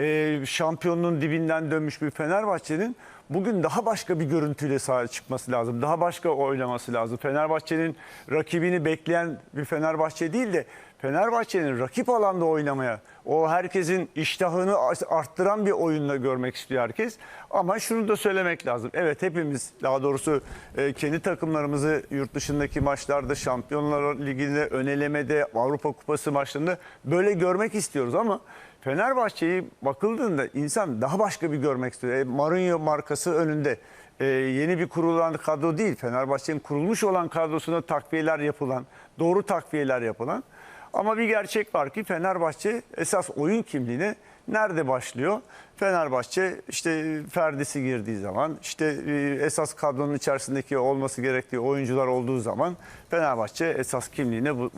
e, şampiyonluğun dibinden dönmüş bir Fenerbahçe'nin bugün daha başka bir görüntüyle sahaya çıkması lazım. Daha başka oynaması lazım. Fenerbahçe'nin rakibini bekleyen bir Fenerbahçe değil de Fenerbahçe'nin rakip alanda oynamaya, o herkesin iştahını arttıran bir oyunla görmek istiyor herkes. Ama şunu da söylemek lazım. Evet hepimiz daha doğrusu e, kendi takımlarımızı yurt dışındaki maçlarda, Şampiyonlar Ligi'nde, önelemede, Avrupa Kupası maçlarında böyle görmek istiyoruz ama Fenerbahçe'yi bakıldığında insan daha başka bir görmek istiyor. E, Mourinho markası önünde. E, yeni bir kurulan kadro değil. Fenerbahçe'nin kurulmuş olan kadrosuna takviyeler yapılan, doğru takviyeler yapılan. Ama bir gerçek var ki Fenerbahçe esas oyun kimliğine nerede başlıyor? Fenerbahçe işte Ferdi'si girdiği zaman, işte e, esas kadronun içerisindeki olması gerektiği oyuncular olduğu zaman Fenerbahçe esas kimliğine bu-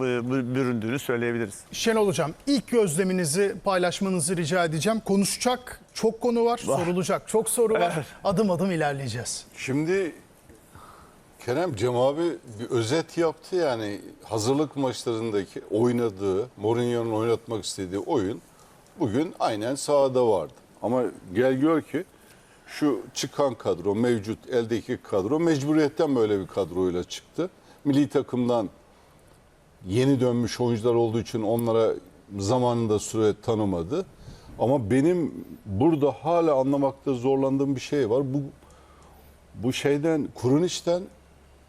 büründüğünü söyleyebiliriz. Şenol Hocam ilk gözleminizi paylaşmanızı rica edeceğim. Konuşacak çok konu var, sorulacak çok soru var. Adım adım ilerleyeceğiz. Şimdi Kerem Cem abi bir özet yaptı yani hazırlık maçlarındaki oynadığı, Mourinho'nun oynatmak istediği oyun bugün aynen sahada vardı. Ama gel gör ki şu çıkan kadro, mevcut eldeki kadro mecburiyetten böyle bir kadroyla çıktı. Milli takımdan yeni dönmüş oyuncular olduğu için onlara zamanında süre tanımadı. Ama benim burada hala anlamakta zorlandığım bir şey var. Bu bu şeyden Kuruniç'ten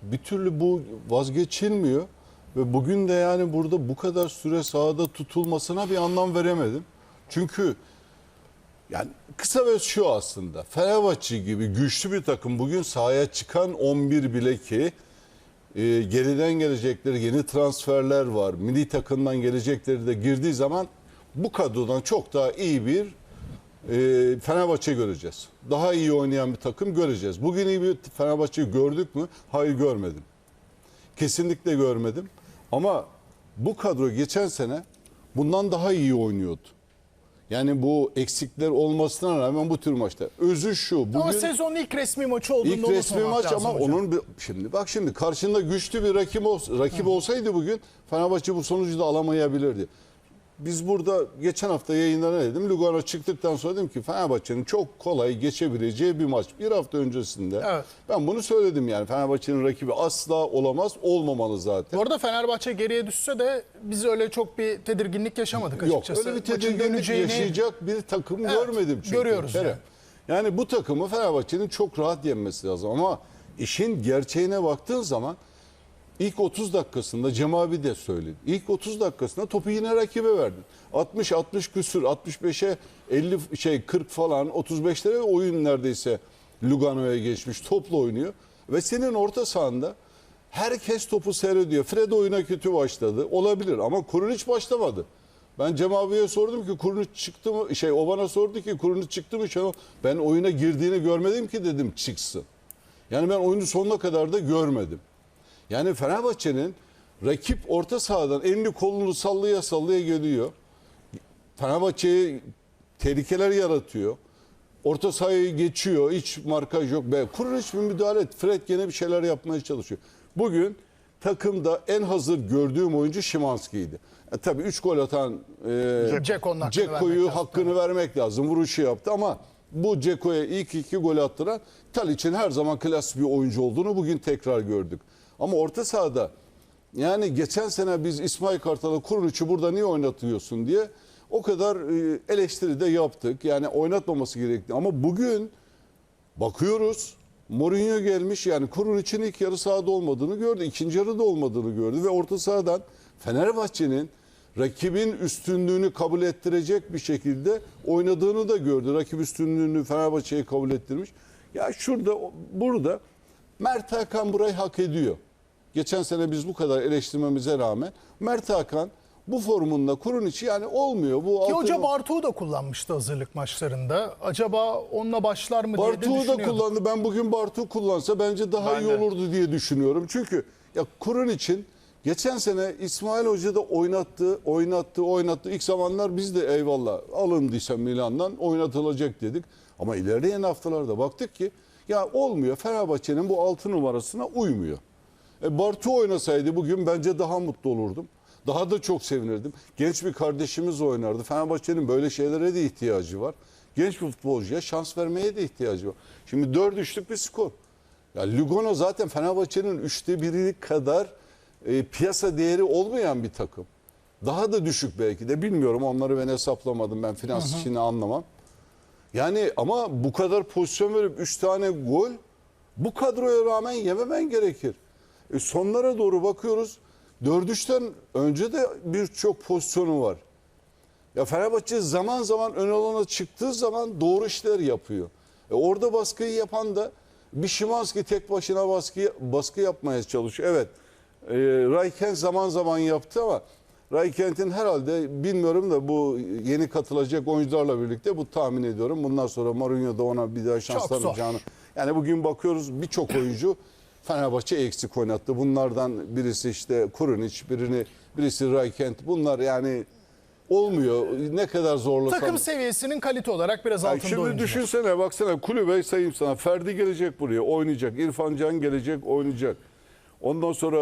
bir türlü bu vazgeçilmiyor ve bugün de yani burada bu kadar süre sahada tutulmasına bir anlam veremedim. Çünkü yani kısa ve şu aslında Fenerbahçe gibi güçlü bir takım bugün sahaya çıkan 11 bile ki e, geriden gelecekleri yeni transferler var. Milli takımdan gelecekleri de girdiği zaman bu kadrodan çok daha iyi bir e, Fenerbahçe göreceğiz. Daha iyi oynayan bir takım göreceğiz. Bugün iyi bir Fenerbahçe'yi gördük mü? Hayır görmedim. Kesinlikle görmedim. Ama bu kadro geçen sene bundan daha iyi oynuyordu. Yani bu eksikler olmasına rağmen bu tür maçta. Özü şu. Bugün... Ama sezonun ilk resmi maçı olduğunu İlk resmi maç ama hocam. onun bir, şimdi bak şimdi karşında güçlü bir rakip ols, rakip olsaydı bugün Fenerbahçe bu sonucu da alamayabilirdi. Biz burada geçen hafta yayında ne dedim? Lugano çıktıktan sonra dedim ki Fenerbahçe'nin çok kolay geçebileceği bir maç. Bir hafta öncesinde. Evet. Ben bunu söyledim yani. Fenerbahçe'nin rakibi asla olamaz, olmamalı zaten. Bu arada Fenerbahçe geriye düşse de biz öyle çok bir tedirginlik yaşamadık Yok açıkçası. öyle bir tedirginlik döneceğini- yaşayacak bir takım Evet, görmedim çünkü. görüyoruz Kerem. yani. Yani bu takımı Fenerbahçe'nin çok rahat yenmesi lazım ama işin gerçeğine baktığın zaman ilk 30 dakikasında Cem abi de söyledi. İlk 30 dakikasında topu yine rakibe verdin. 60 60 küsür 65'e 50 şey 40 falan 35'lere oyun neredeyse Lugano'ya geçmiş topla oynuyor ve senin orta sahanda herkes topu seyrediyor. Fred oyuna kötü başladı. Olabilir ama Kurunic başlamadı. Ben Cem abiye sordum ki Kurunic çıktı mı? Şey o bana sordu ki Kurunic çıktı mı? Ben oyuna girdiğini görmedim ki dedim çıksın. Yani ben oyunu sonuna kadar da görmedim. Yani Fenerbahçe'nin rakip orta sahadan elini kolunu sallaya sallaya geliyor. Fenerbahçe'ye tehlikeler yaratıyor. Orta sahayı geçiyor. Hiç markaj yok. Be, Kurun hiçbir müdahale et. Fred gene bir şeyler yapmaya çalışıyor. Bugün takımda en hazır gördüğüm oyuncu Şimanski'ydi. E, tabii 3 gol atan e, hakkını Ceko'yu lazım. hakkını vermek lazım. Vuruşu yaptı ama bu Ceko'ya ilk iki gol attıran Talis'in her zaman klas bir oyuncu olduğunu bugün tekrar gördük. Ama orta sahada yani geçen sene biz İsmail Kartal'a Kuruniç'i burada niye oynatıyorsun diye o kadar e, eleştiri de yaptık. Yani oynatmaması gerekti. Ama bugün bakıyoruz Mourinho gelmiş yani Kuruniç'in ilk yarı sahada olmadığını gördü. ikinci yarıda olmadığını gördü ve orta sahadan Fenerbahçe'nin rakibin üstünlüğünü kabul ettirecek bir şekilde oynadığını da gördü. Rakip üstünlüğünü Fenerbahçe'ye kabul ettirmiş. Ya şurada burada Mert Hakan burayı hak ediyor. Geçen sene biz bu kadar eleştirmemize rağmen Mert Hakan bu formunla kurun içi yani olmuyor. Bu Ki altı- hoca Bartu'yu da kullanmıştı hazırlık maçlarında. Acaba onunla başlar mı diye de Bartu'yu da kullandı. Ben bugün Bartu kullansa bence daha Ben iyi de. olurdu diye düşünüyorum. Çünkü ya kurun için geçen sene İsmail Hoca da oynattı, oynattı, oynattı. İlk zamanlar biz de eyvallah alındıysa Milan'dan oynatılacak dedik. Ama ilerleyen haftalarda baktık ki ya olmuyor. Fenerbahçe'nin bu altı numarasına uymuyor. E, Bartu oynasaydı bugün bence daha mutlu olurdum. Daha da çok sevinirdim. Genç bir kardeşimiz oynardı. Fenerbahçe'nin böyle şeylere de ihtiyacı var. Genç bir futbolcuya şans vermeye de ihtiyacı var. Şimdi 4-3'lük bir skor. Ya Lugano zaten Fenerbahçe'nin üçte biri kadar e, piyasa değeri olmayan bir takım. Daha da düşük belki de bilmiyorum onları ben hesaplamadım ben finans işini anlamam. Yani ama bu kadar pozisyon verip 3 tane gol bu kadroya rağmen yememen gerekir. E sonlara doğru bakıyoruz. 4-3'ten önce de birçok pozisyonu var. Ya Fenerbahçe zaman zaman ön alana çıktığı zaman doğru işler yapıyor. E orada baskıyı yapan da bir Şimanski tek başına baskı, baskı yapmaya çalışıyor. Evet e, Raykent zaman zaman yaptı ama Raykent'in herhalde bilmiyorum da bu yeni katılacak oyuncularla birlikte bu tahmin ediyorum. Bundan sonra Mourinho da ona bir daha şans tanıyacağını. Yani bugün bakıyoruz birçok oyuncu Fenerbahçe eksik oynattı. Bunlardan birisi işte Kurunic, birini birisi Raykent. Bunlar yani olmuyor. Ne kadar zorlasan. Takım seviyesinin kalite olarak biraz Yani altında şimdi oyuncular. düşünsene baksana kulübe sayayım sana. Ferdi gelecek buraya oynayacak. İrfan Can gelecek oynayacak. Ondan sonra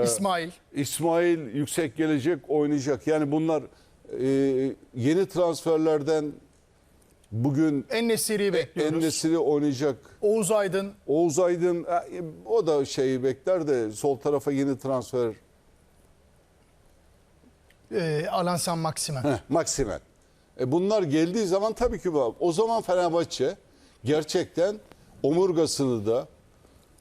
e, İsmail. İsmail Yüksek gelecek oynayacak. Yani bunlar e, yeni transferlerden bugün En-Nesyri'yi bekliyoruz. Ennesiri oynayacak. Oğuz Aydın. Oğuz Aydın e, o da şeyi bekler de sol tarafa yeni transfer E, Alan San Maximen. Heh, Maksimen. E bunlar geldiği zaman tabii ki bak o zaman Fenerbahçe gerçekten omurgasını da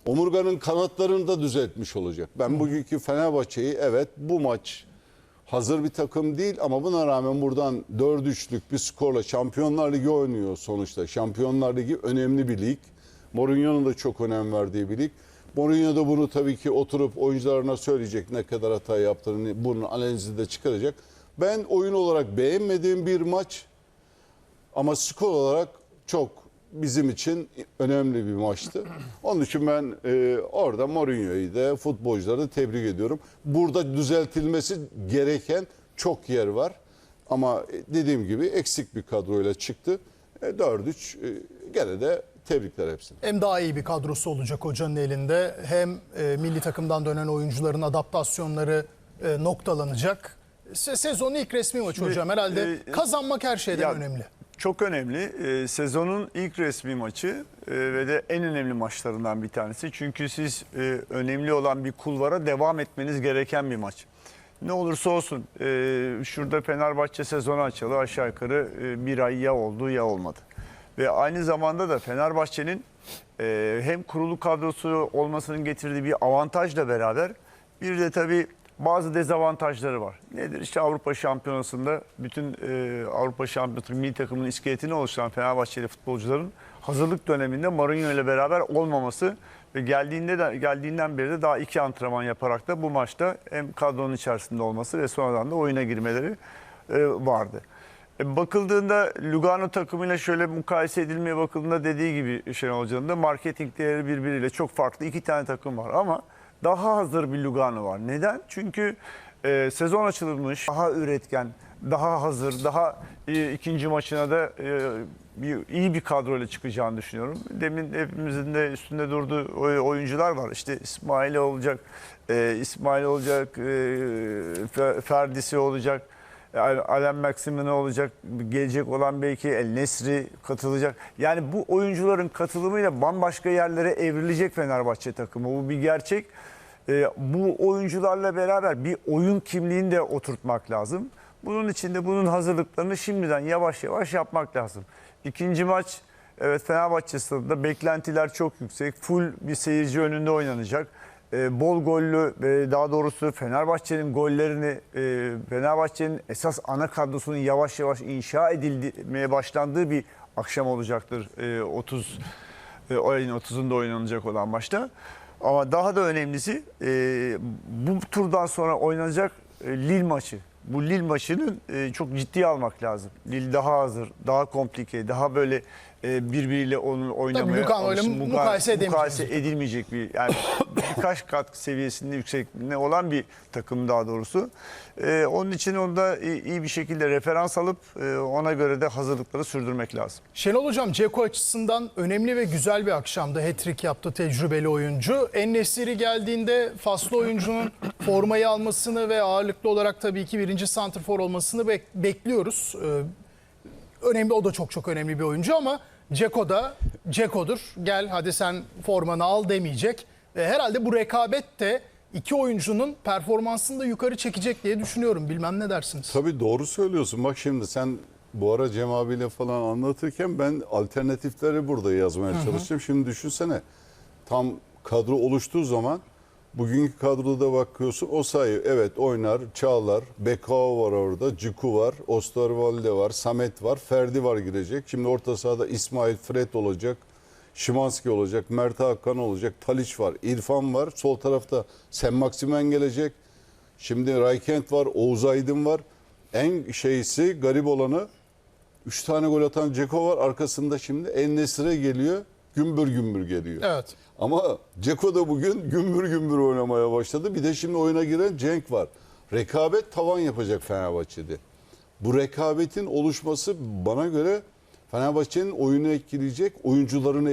omurganın kanatlarını da düzeltmiş olacak. Ben bugünkü Fenerbahçe'yi evet bu maç hazır bir takım değil ama buna rağmen buradan 4-3'lük bir skorla Şampiyonlar Ligi oynuyor sonuçta. Şampiyonlar Ligi önemli bir lig. Mourinho'nun da çok önem verdiği bir lig. Mourinho da bunu tabii ki oturup oyuncularına söyleyecek ne kadar hata yaptığını, bunun analizi de çıkaracak. Ben oyun olarak beğenmediğim bir maç ama skor olarak çok bizim için önemli bir maçtı. Onun için ben e, orada Mourinho'yu da futbolcuları da tebrik ediyorum. Burada düzeltilmesi gereken çok yer var. Ama dediğim gibi eksik bir kadroyla çıktı. E, 4-3 e, gene de tebrikler hepsine. Hem daha iyi bir kadrosu olacak hocanın elinde hem e, milli takımdan dönen oyuncuların adaptasyonları e, noktalanacak. Se- Sezonun ilk resmi maçı Şimdi, hocam herhalde e, kazanmak her şeyden Ya, önemli. Çok önemli. Ee, sezonun ilk resmi maçı e, ve de en önemli maçlarından bir tanesi. Çünkü siz e, önemli olan bir kulvara devam etmeniz gereken bir maç. Ne olursa olsun e, şurada Fenerbahçe sezonu açalı aşağı yukarı e, bir ay ya oldu ya olmadı. Ve aynı zamanda da Fenerbahçe'nin e, hem kurulu kadrosu olmasının getirdiği bir avantajla beraber bir de tabii bazı dezavantajları var. Nedir? İşte Avrupa Şampiyonası'nda bütün e, Avrupa Şampiyonası milli takımının iskeletini oluşturan Fenerbahçeli futbolcuların hazırlık döneminde Mourinho ile beraber olmaması ve geldiğinde de geldiğinden beri de daha iki antrenman yaparak da bu maçta hem kadronun içerisinde olması ve sonradan da oyuna girmeleri e, vardı. E, Bakıldığında Lugano takımıyla şöyle mukayese edilmeye bakıldığında dediği gibi Şenol Hoca'nın da marketing değeri birbiriyle çok farklı iki tane takım var ama daha hazır bir Lugano var. Neden? Çünkü e, sezon açılmış, daha üretken, daha hazır, daha e, ikinci maçına da e, bir, iyi bir kadroyla çıkacağını düşünüyorum. Demin hepimizin de üstünde durduğu oy- oyuncular var. İşte İsmail olacak, e, İsmail olacak, e, Fe- Ferdisi olacak. Al- Alem Maximin olacak, gelecek olan belki El Nesri katılacak. Yani bu oyuncuların katılımıyla bambaşka yerlere evrilecek Fenerbahçe takımı. Bu bir gerçek. Ee, bu oyuncularla beraber bir oyun kimliğini de oturtmak lazım. Bunun için de bunun hazırlıklarını şimdiden yavaş yavaş yapmak lazım. İkinci maç evet Fenerbahçe stadında beklentiler çok yüksek. Full bir seyirci önünde oynanacak e, bol gollü ve daha doğrusu Fenerbahçe'nin gollerini e, Fenerbahçe'nin esas ana kadrosunun yavaş yavaş inşa edilmeye başlandığı bir akşam olacaktır e, 30 e, ayın 30'unda oynanacak olan maçta. Ama daha da önemlisi e, bu turdan sonra oynanacak e, Lille maçı. Bu Lille maçının e, çok ciddiye almak lazım. Lille daha hazır, daha komplike, daha böyle e, birbiriyle onu oynamaya Lugano ile alışın. Muga- mukayese edemeyeceğiz. mukayese edilmeyecek bir yani birkaç kat seviyesinde yüksekliğinde olan bir takım daha doğrusu. E, onun için onda iyi, iyi bir şekilde referans alıp e, ona göre de hazırlıkları sürdürmek lazım. Şenol Hocam Ceko açısından önemli ve güzel bir akşamdı. Hat-trick yaptı tecrübeli oyuncu. En-Nesyri geldiğinde faslı oyuncunun formayı almasını ve ağırlıklı olarak tabii ki birinci santrfor olmasını bek- bekliyoruz. Ee, önemli o da çok çok önemli bir oyuncu ama Ceko da Ceko'dur. Gel hadi sen formanı al demeyecek. Ve herhalde bu rekabet de iki oyuncunun performansını da yukarı çekecek diye düşünüyorum. Bilmem ne dersiniz? Tabii doğru söylüyorsun. Bak şimdi sen bu ara Cem abiyle falan anlatırken ben alternatifleri burada yazmaya çalıştım. Şimdi düşünsene tam kadro oluştuğu zaman bugünkü kadroda bakıyorsun o sayı evet oynar Çağlar, Bekao var orada, Ciku var, Osterwalde var, Samet var, Ferdi var girecek. Şimdi orta sahada İsmail Fred olacak. Şimanski olacak, Mert Hakan olacak, Taliç var, İrfan var. Sol tarafta Sen Maksimen gelecek. Şimdi Raykent var, Oğuz Aydın var. En şeysi garip olanı 3 tane gol atan Ceko var. Arkasında şimdi En Nesire geliyor. Gümbür gümbür geliyor. Evet. Ama Ceko da bugün gümbür gümbür oynamaya başladı. Bir de şimdi oyuna giren Cenk var. Rekabet tavan yapacak Fenerbahçe'de. Bu rekabetin oluşması bana göre Fenerbahçe'nin oyunu etkileyecek, oyuncularını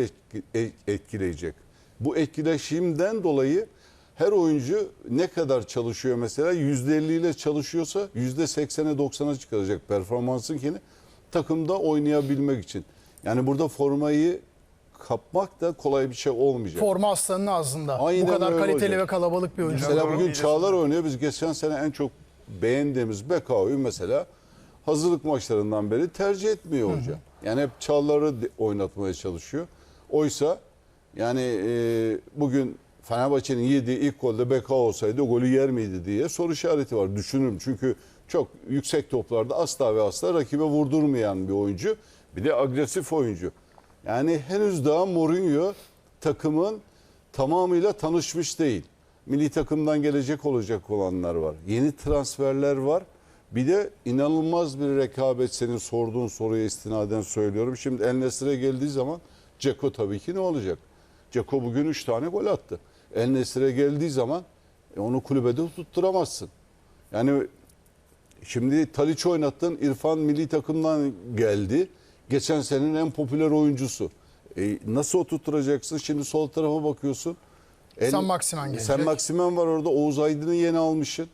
e- etkileyecek. Bu etkileşimden dolayı her oyuncu ne kadar çalışıyor mesela %50 ile çalışıyorsa %80'e 90'a çıkaracak performansın kendini takımda oynayabilmek için. Yani burada formayı kapmak da kolay bir şey olmayacak. Forma aslanın ağzında. Aynen Bu kadar öyle kaliteli olacak. ve kalabalık bir oyuncu. Mesela bugün Çağlar oynuyor. Biz geçen sene en çok beğendiğimiz Bekao'yu mesela hazırlık maçlarından beri tercih etmiyor hoca. Yani hep Çağlar'ı oynatmaya çalışıyor. Oysa yani e, bugün Fenerbahçe'nin yediği ilk golde Bekao olsaydı o golü yer miydi diye soru işareti var. Düşünürüm çünkü çok yüksek toplarda asla ve asla rakibe vurdurmayan bir oyuncu. Bir de agresif oyuncu. Yani henüz daha Mourinho takımın tamamıyla tanışmış değil. Milli takımdan gelecek olacak olanlar var. Yeni transferler var. Bir de inanılmaz bir rekabet senin sorduğun soruya istinaden söylüyorum. Şimdi El Nesir'e geldiği zaman Ceko tabii ki ne olacak? Ceko bugün 3 tane gol attı. El Nesir'e geldiği zaman e, onu kulübede tutturamazsın. Yani Şimdi Taliç oynattın. İrfan milli takımdan geldi. Geçen senenin en popüler oyuncusu. E, nasıl oturtturacaksın? Şimdi sol tarafa bakıyorsun. Sen Maximen gelecek. Sen Maximen var orada. Oğuz Aydın'ı yeni almışsın.